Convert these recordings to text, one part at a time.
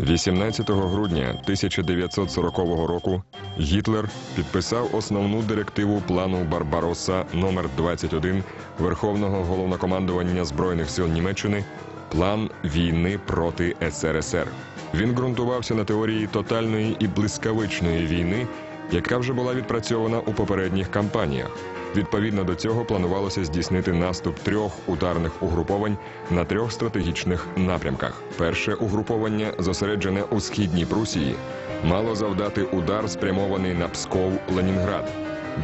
18 грудня 1940 року Гітлер підписав основну директиву плану Барбаросса номер 21 Верховного головнокомандування Збройних сил Німеччини план війни проти СРСР. Він ґрунтувався на теорії тотальної і блискавичної війни, яка вже була відпрацьована у попередніх кампаніях. Відповідно до цього планувалося здійснити наступ трьох ударних угруповань на трьох стратегічних напрямках. Перше угруповання, зосереджене у східній Прусії, мало завдати удар, спрямований на Псков, Ленінград.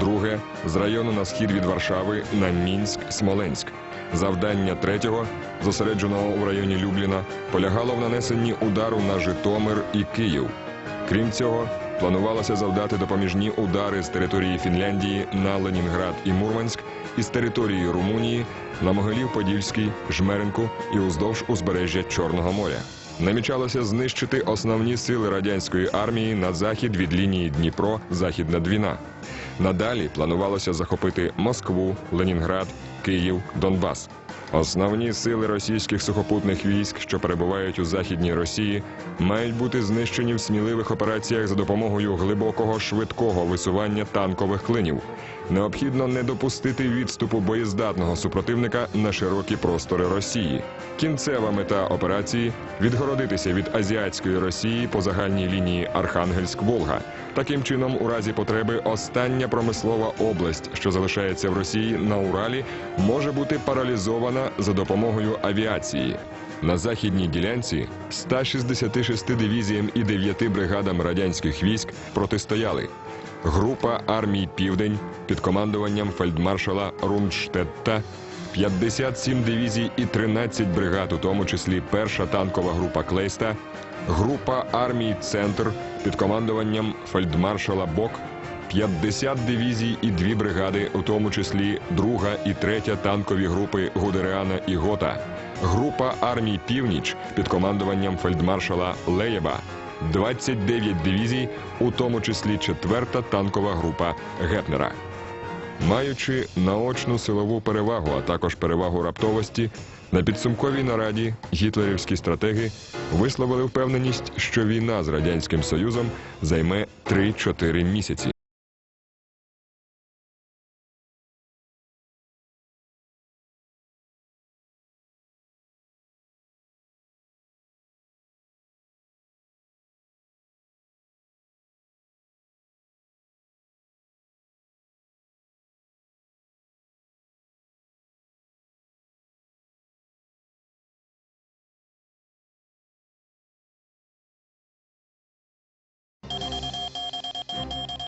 Друге з району на схід від Варшави на Мінськ, Смоленськ. Завдання третього, зосередженого у районі Любліна, полягало в нанесенні удару на Житомир і Київ. Крім цього, планувалося завдати допоміжні удари з території Фінляндії на Ленінград і Мурманськ, із території Румунії на Могилів-Подільський, Жмеринку і уздовж узбережжя Чорного моря. Намічалося знищити основні сили радянської армії на захід від лінії Дніпро, Західна Двіна. Надалі планувалося захопити Москву, Ленінград, Київ, Донбас. Основні сили російських сухопутних військ, що перебувають у західній Росії, мають бути знищені в сміливих операціях за допомогою глибокого швидкого висування танкових клинів. Необхідно не допустити відступу боєздатного супротивника на широкі простори Росії. Кінцева мета операції відгородитися від азіатської Росії по загальній лінії Архангельськ-Волга. Таким чином, у разі потреби, остання промислова область, що залишається в Росії на Уралі, може бути паралізована за допомогою авіації. На західній ділянці 166 дивізіям і 9 бригадам радянських військ протистояли група армій Південь під командуванням фельдмаршала Рунштетта, 57 дивізій і 13 бригад, у тому числі перша танкова група Клейста, група армій Центр під командуванням фельдмаршала Бок, 50 дивізій і дві бригади, у тому числі друга і третя танкові групи Гудериана і Гота, група армій Північ під командуванням фельдмаршала Леєба, 29 дивізій, у тому числі четверта танкова група Гепнера. Маючи наочну силову перевагу, а також перевагу раптовості, на підсумковій нараді гітлерівські стратеги висловили впевненість, що війна з радянським союзом займе 3-4 місяці.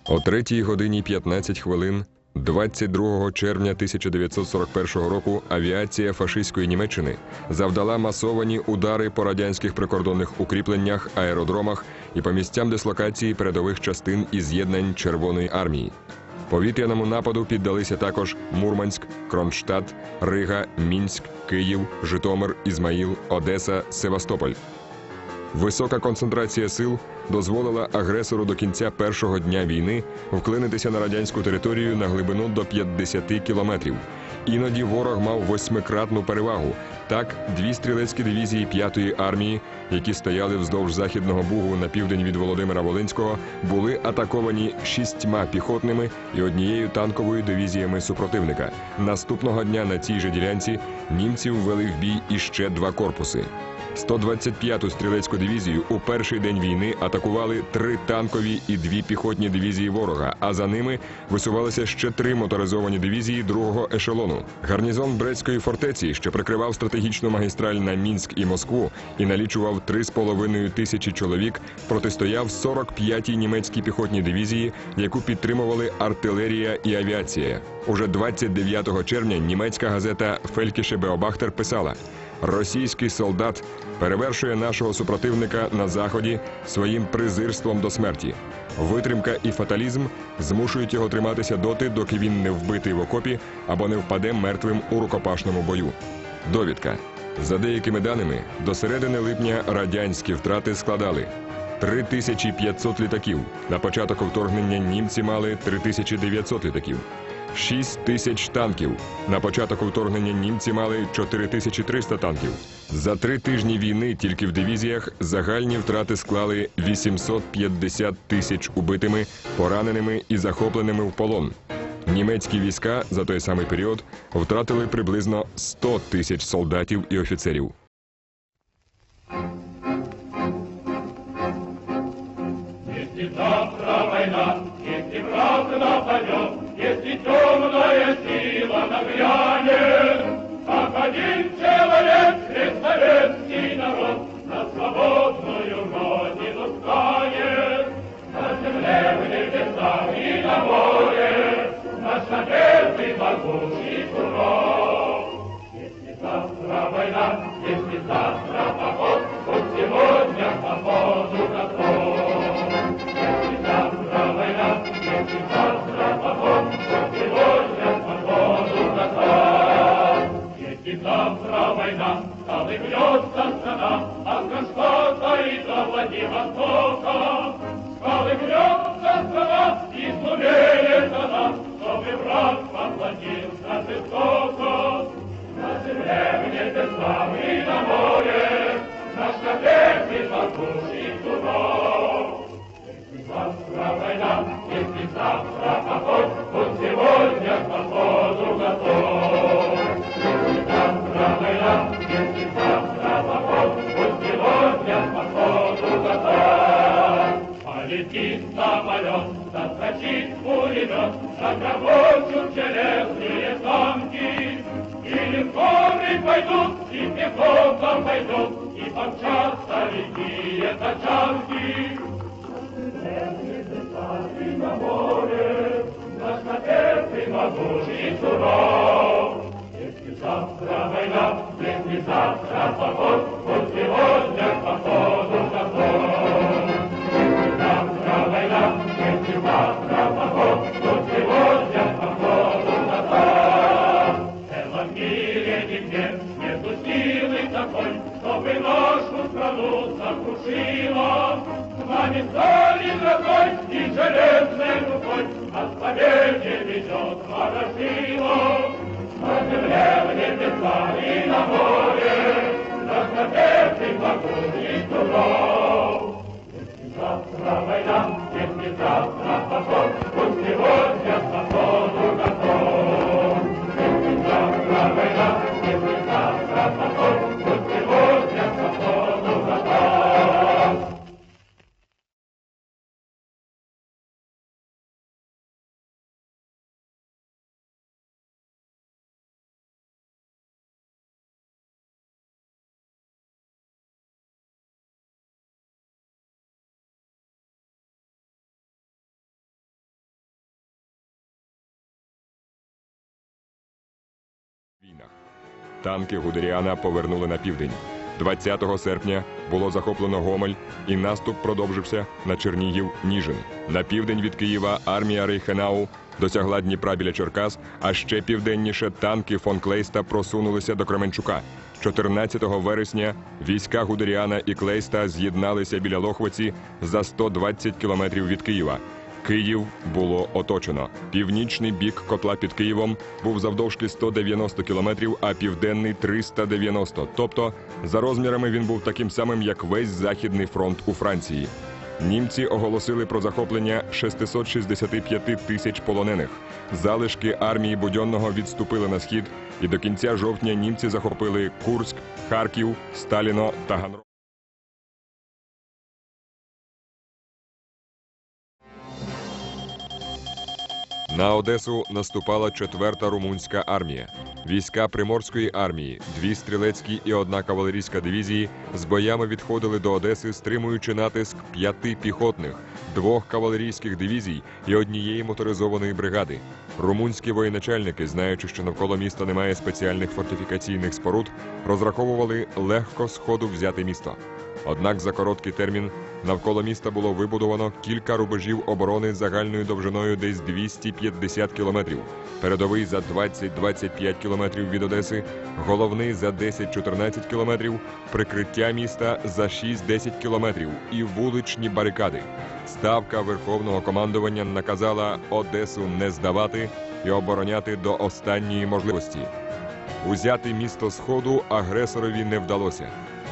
О 3 годині 15 хвилин 22 червня 1941 року авіація фашистської Німеччини завдала масовані удари по радянських прикордонних укріпленнях, аеродромах і по місцям дислокації передових частин і з'єднань Червоної армії. Повітряному нападу піддалися також Мурманськ, Кронштадт, Рига, Мінськ, Київ, Житомир, Ізмаїл, Одеса, Севастополь. Висока концентрація сил дозволила агресору до кінця першого дня війни вклинитися на радянську територію на глибину до 50 кілометрів. Іноді ворог мав восьмикратну перевагу. Так, дві стрілецькі дивізії 5-ї армії, які стояли вздовж західного бугу на південь від Володимира Волинського, були атаковані шістьма піхотними і однією танковою дивізіями супротивника. Наступного дня на цій же ділянці німці ввели в бій іще два корпуси. 125-ту стрілецьку дивізію у перший день війни атакували три танкові і дві піхотні дивізії ворога. А за ними висувалися ще три моторизовані дивізії другого ешелону. Гарнізон Брестської фортеці, що прикривав стратегічну магістраль на Мінськ і Москву, і налічував 3,5 тисячі чоловік, протистояв 45-й німецькій піхотній дивізії, яку підтримували артилерія і авіація. Уже 29 червня німецька газета Фелькіше Беобахтер писала. Російський солдат перевершує нашого супротивника на заході своїм презирством до смерті. Витримка і фаталізм змушують його триматися доти, доки він не вбитий в окопі або не впаде мертвим у рукопашному бою. Довідка за деякими даними, до середини липня радянські втрати складали 3500 літаків. На початок вторгнення німці мали 3900 літаків. 6 тисяч танків. На початок вторгнення німці мали 4300 танків. За три тижні війни тільки в дивізіях загальні втрати склали 850 тисяч убитими, пораненими і захопленими в полон. Німецькі війська за той самий період втратили приблизно 100 тисяч солдатів і офіцерів. позади востока, Скалы грется страна, и смелеет она, Чтобы враг поплатился жестоко. На земле мне ты славы на море, Наш капец из могущих судов. Если завтра война, если завтра покой, Он сегодня к готов. Если завтра война, если завтра покой, готов. Полетит самолет, заскочит пулемет, Загрохочут железные танки, И пойдут, и пехота пойдут, И помчатся лихие тачанки. На море наш отец и могучий суров. Если завтра война, если завтра поход, Пусть сегодня к страну сокрушила. С нами стали грозой и железной рукой, Нас к победе ведет Ворошилов. На земле, в небесах и на море Наш отец и могучий. Если завтра война, если завтра поход, Пусть сегодня к походу готов. Если завтра война, если завтра поход, Танки Гудеріана повернули на південь. 20 серпня було захоплено Гомель, і наступ продовжився на Чернігів Ніжин. На південь від Києва армія Рейхенау досягла Дніпра біля Черкас, а ще південніше танки фон Клейста просунулися до Кременчука. 14 вересня війська Гудеріана і Клейста з'єдналися біля Лохвиці за 120 кілометрів від Києва. Київ було оточено. Північний бік котла під Києвом був завдовжки 190 кілометрів, а південний 390. Тобто, за розмірами він був таким самим, як весь західний фронт у Франції. Німці оголосили про захоплення 665 тисяч полонених. Залишки армії Будьонного відступили на схід, і до кінця жовтня німці захопили Курськ, Харків, Сталіно та Ганро. На Одесу наступала четверта румунська армія. Війська Приморської армії, дві стрілецькі і одна кавалерійська дивізії з боями відходили до Одеси, стримуючи натиск п'яти піхотних, двох кавалерійських дивізій і однієї моторизованої бригади. Румунські воєначальники, знаючи, що навколо міста немає спеціальних фортифікаційних споруд, розраховували легко з ходу взяти місто. Однак за короткий термін навколо міста було вибудовано кілька рубежів оборони загальною довжиною десь 250 кілометрів. Передовий за 20-25 кілометрів від Одеси, головний за 10-14 кілометрів, прикриття міста за 6-10 кілометрів і вуличні барикади. Ставка Верховного командування наказала Одесу не здавати і обороняти до останньої можливості. Узяти місто Сходу агресорові не вдалося.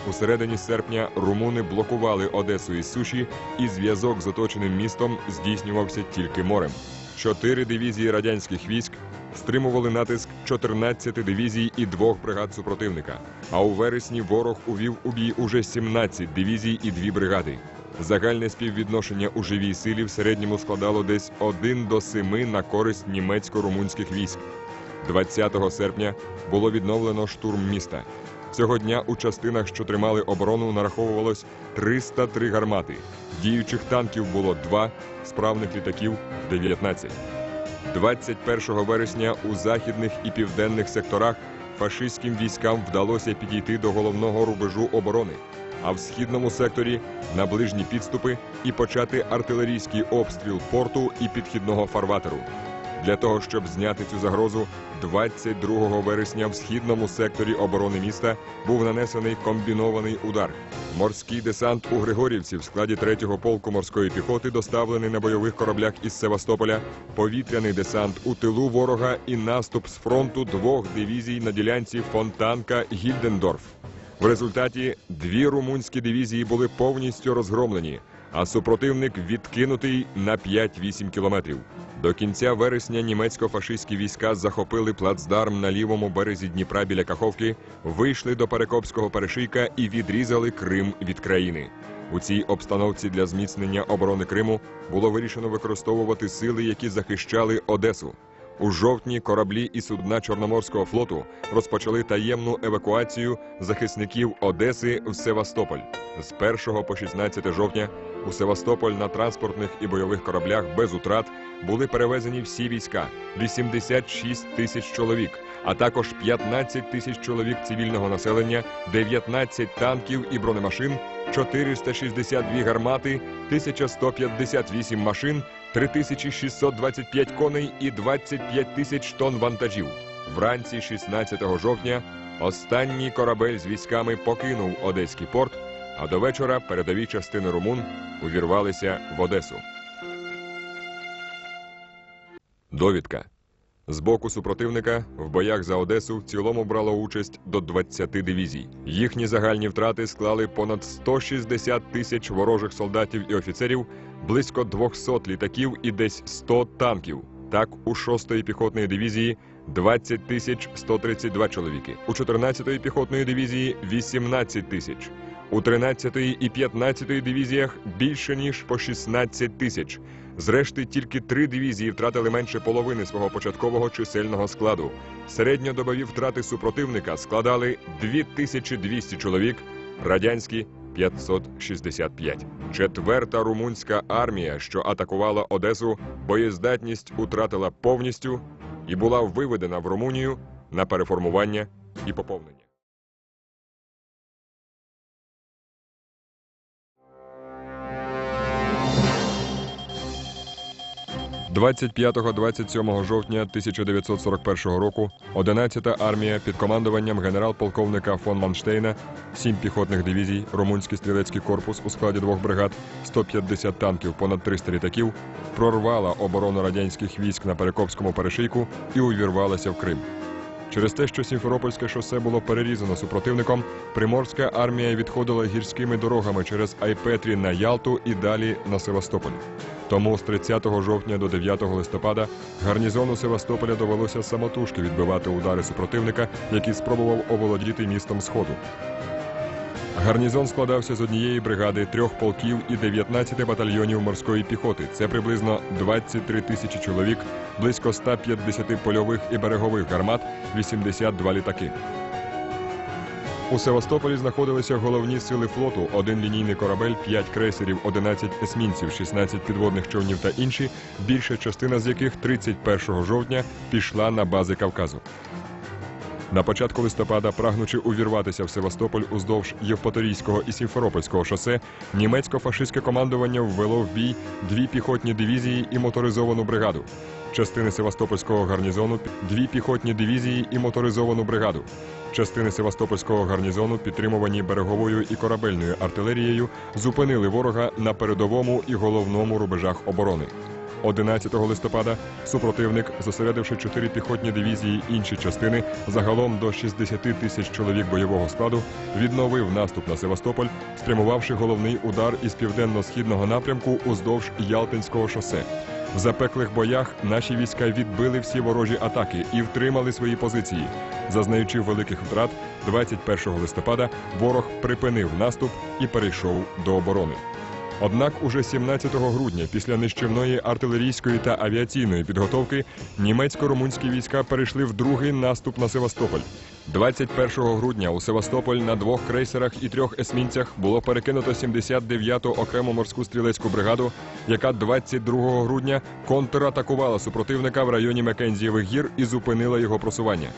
У середині серпня румуни блокували Одесу із суші, і зв'язок з оточеним містом здійснювався тільки морем. Чотири дивізії радянських військ стримували натиск 14 дивізій і двох бригад супротивника. А у вересні ворог увів у бій уже 17 дивізій і дві бригади. Загальне співвідношення у живій силі в середньому складало десь 1 до 7 на користь німецько-румунських військ. 20 серпня було відновлено штурм міста. Цього дня у частинах, що тримали оборону, нараховувалось 303 гармати. Діючих танків було 2, справних літаків 19. 21 вересня у західних і південних секторах фашистським військам вдалося підійти до головного рубежу оборони, а в східному секторі на ближні підступи і почати артилерійський обстріл порту і підхідного фарватеру. Для того, щоб зняти цю загрозу, 22 вересня в східному секторі оборони міста був нанесений комбінований удар. Морський десант у Григорівці в складі 3-го полку морської піхоти доставлений на бойових кораблях із Севастополя, повітряний десант у тилу ворога і наступ з фронту двох дивізій на ділянці Фонтанка Гільдендорф. В результаті дві румунські дивізії були повністю розгромлені, а супротивник відкинутий на 5-8 кілометрів. До кінця вересня німецько-фашистські війська захопили плацдарм на лівому березі Дніпра біля Каховки, вийшли до Перекопського перешийка і відрізали Крим від країни. У цій обстановці для зміцнення оборони Криму було вирішено використовувати сили, які захищали Одесу. У жовтні кораблі і судна Чорноморського флоту розпочали таємну евакуацію захисників Одеси в Севастополь. З 1 по 16 жовтня у Севастополь на транспортних і бойових кораблях без утрат були перевезені всі війська 86 тисяч чоловік, а також 15 тисяч чоловік цивільного населення, 19 танків і бронемашин, 462 гармати, 1158 машин, 3625 коней і 25 тисяч тонн вантажів. Вранці 16 жовтня останній корабель з військами покинув Одеський порт, а до вечора передові частини румун увірвалися в Одесу. Довідка. З боку супротивника в боях за Одесу в цілому брало участь до 20 дивізій. Їхні загальні втрати склали понад 160 тисяч ворожих солдатів і офіцерів, близько 200 літаків і десь 100 танків. Так, у 6-ї піхотної дивізії 20 тисяч 132 чоловіки, у 14-ї піхотної дивізії 18 тисяч, у 13-ї і 15-ї дивізіях більше ніж по 16 тисяч. Зрешти, тільки три дивізії втратили менше половини свого початкового чисельного складу. Середньодобові втрати супротивника складали 2200 чоловік, радянські 565. Четверта румунська армія, що атакувала Одесу, боєздатність утратила повністю і була виведена в Румунію на переформування і поповнення. 25-27 жовтня 1941 року 11-та армія під командуванням генерал-полковника фон Манштейна, 7 піхотних дивізій, румунський стрілецький корпус у складі двох бригад, 150 танків, понад 300 літаків, прорвала оборону радянських військ на Перекопському перешийку і увірвалася в Крим. Через те, що Сімферопольське шосе було перерізано супротивником, приморська армія відходила гірськими дорогами через Айпетрі на Ялту і далі на Севастополь. Тому з 30 жовтня до 9 листопада гарнізону Севастополя довелося самотужки відбивати удари супротивника, який спробував оволодіти містом Сходу. Гарнізон складався з однієї бригади, трьох полків і 19 батальйонів морської піхоти. Це приблизно 23 тисячі чоловік, близько 150 польових і берегових гармат, 82 літаки. У Севастополі знаходилися головні сили флоту: один лінійний корабель, 5 крейсерів, 11 есмінців, 16 підводних човнів та інші, більша частина з яких 31 жовтня пішла на бази Кавказу. На початку листопада, прагнучи увірватися в Севастополь уздовж Євпаторійського і Сімферопольського шосе, німецько-фашистське командування ввело в бій дві піхотні дивізії і моторизовану бригаду. Частини Севастопольського гарнізону дві піхотні дивізії і моторизовану бригаду. Частини Севастопольського гарнізону, підтримувані береговою і корабельною артилерією, зупинили ворога на передовому і головному рубежах оборони. 11 листопада супротивник, зосередивши чотири піхотні дивізії інші частини, загалом до 60 тисяч чоловік бойового складу, відновив наступ на Севастополь, спрямувавши головний удар із південно-східного напрямку уздовж Ялтинського шосе. В запеклих боях наші війська відбили всі ворожі атаки і втримали свої позиції. Зазнаючи великих втрат, 21 листопада ворог припинив наступ і перейшов до оборони. Однак уже 17 грудня, після нищівної артилерійської та авіаційної підготовки, німецько-румунські війська перейшли в другий наступ на Севастополь. 21 грудня у Севастополь на двох крейсерах і трьох есмінцях було перекинуто 79-ту окрему морську стрілецьку бригаду, яка 22 грудня контратакувала супротивника в районі Мекензієвих гір і зупинила його просування.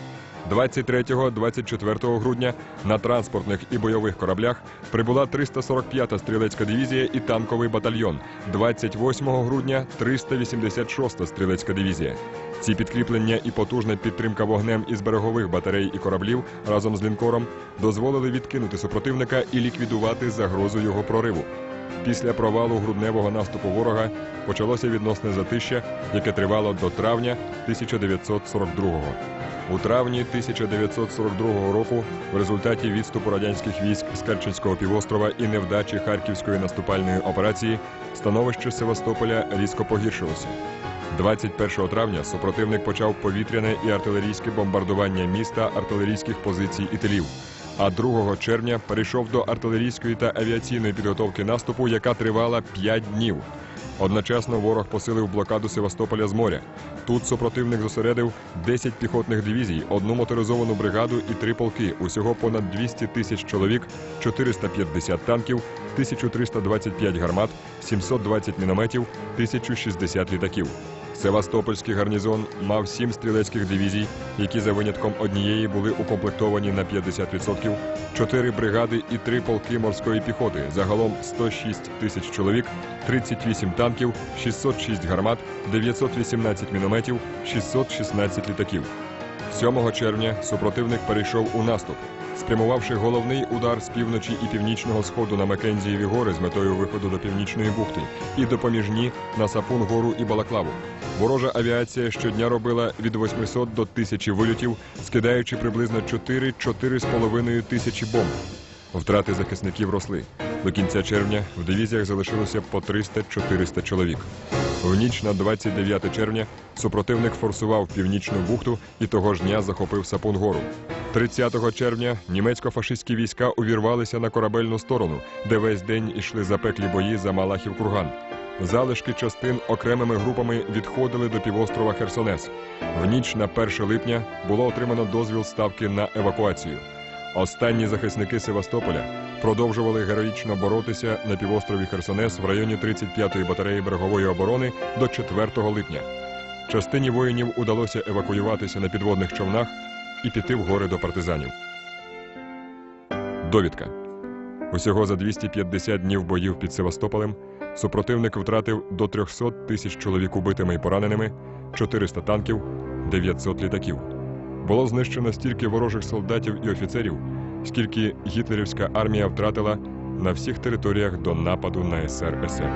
23-24 грудня на транспортних і бойових кораблях прибула 345-та стрілецька дивізія і танковий батальйон. 28 грудня 386-та стрілецька дивізія. Ці підкріплення і потужна підтримка вогнем із берегових батарей і кораблів разом з лінкором дозволили відкинути супротивника і ліквідувати загрозу його прориву. Після провалу грудневого наступу ворога почалося відносне затища, яке тривало до травня 1942-го. У травні 1942 року, в результаті відступу радянських військ з Керченського півострова і невдачі Харківської наступальної операції, становище Севастополя різко погіршилося. 21 травня супротивник почав повітряне і артилерійське бомбардування міста, артилерійських позицій і тилів. А 2 червня перейшов до артилерійської та авіаційної підготовки наступу, яка тривала 5 днів. Одночасно ворог посилив блокаду Севастополя з моря. Тут супротивник зосередив 10 піхотних дивізій, одну моторизовану бригаду і три полки. Усього понад 200 тисяч чоловік, 450 танків, 1325 гармат, 720 мінометів, 1060 літаків. Севастопольський гарнізон мав сім стрілецьких дивізій, які за винятком однієї були укомплектовані на 50%, чотири бригади і три полки морської піхоти. Загалом 106 тисяч чоловік, 38 танків, 606 гармат, 918 мінометів, 616 літаків. 7 червня супротивник перейшов у наступ, спрямувавши головний удар з півночі і північного сходу на Макензієві гори з метою виходу до північної бухти і допоміжні на Сапун гору і Балаклаву. Ворожа авіація щодня робила від 800 до 1000 вильотів, скидаючи приблизно 4-4,5 тисячі бомб. Втрати захисників росли. До кінця червня в дивізіях залишилося по 300-400 чоловік. В ніч на 29 червня супротивник форсував північну бухту і того ж дня захопив Сапун-гору. 30 червня німецько-фашистські війська увірвалися на корабельну сторону, де весь день ішли запеклі бої за Малахів курган. Залишки частин окремими групами відходили до півострова Херсонес. В ніч на 1 липня було отримано дозвіл ставки на евакуацію. Останні захисники Севастополя продовжували героїчно боротися на півострові Херсонес в районі 35-ї батареї берегової оборони до 4 липня. Частині воїнів удалося евакуюватися на підводних човнах і піти в гори до партизанів. Довідка. Усього за 250 днів боїв під Севастополем супротивник втратив до 300 тисяч чоловік убитими і пораненими, 400 танків, 900 літаків. Було знищено стільки ворожих солдатів і офіцерів, скільки гітлерівська армія втратила на всіх територіях до нападу на СРСР.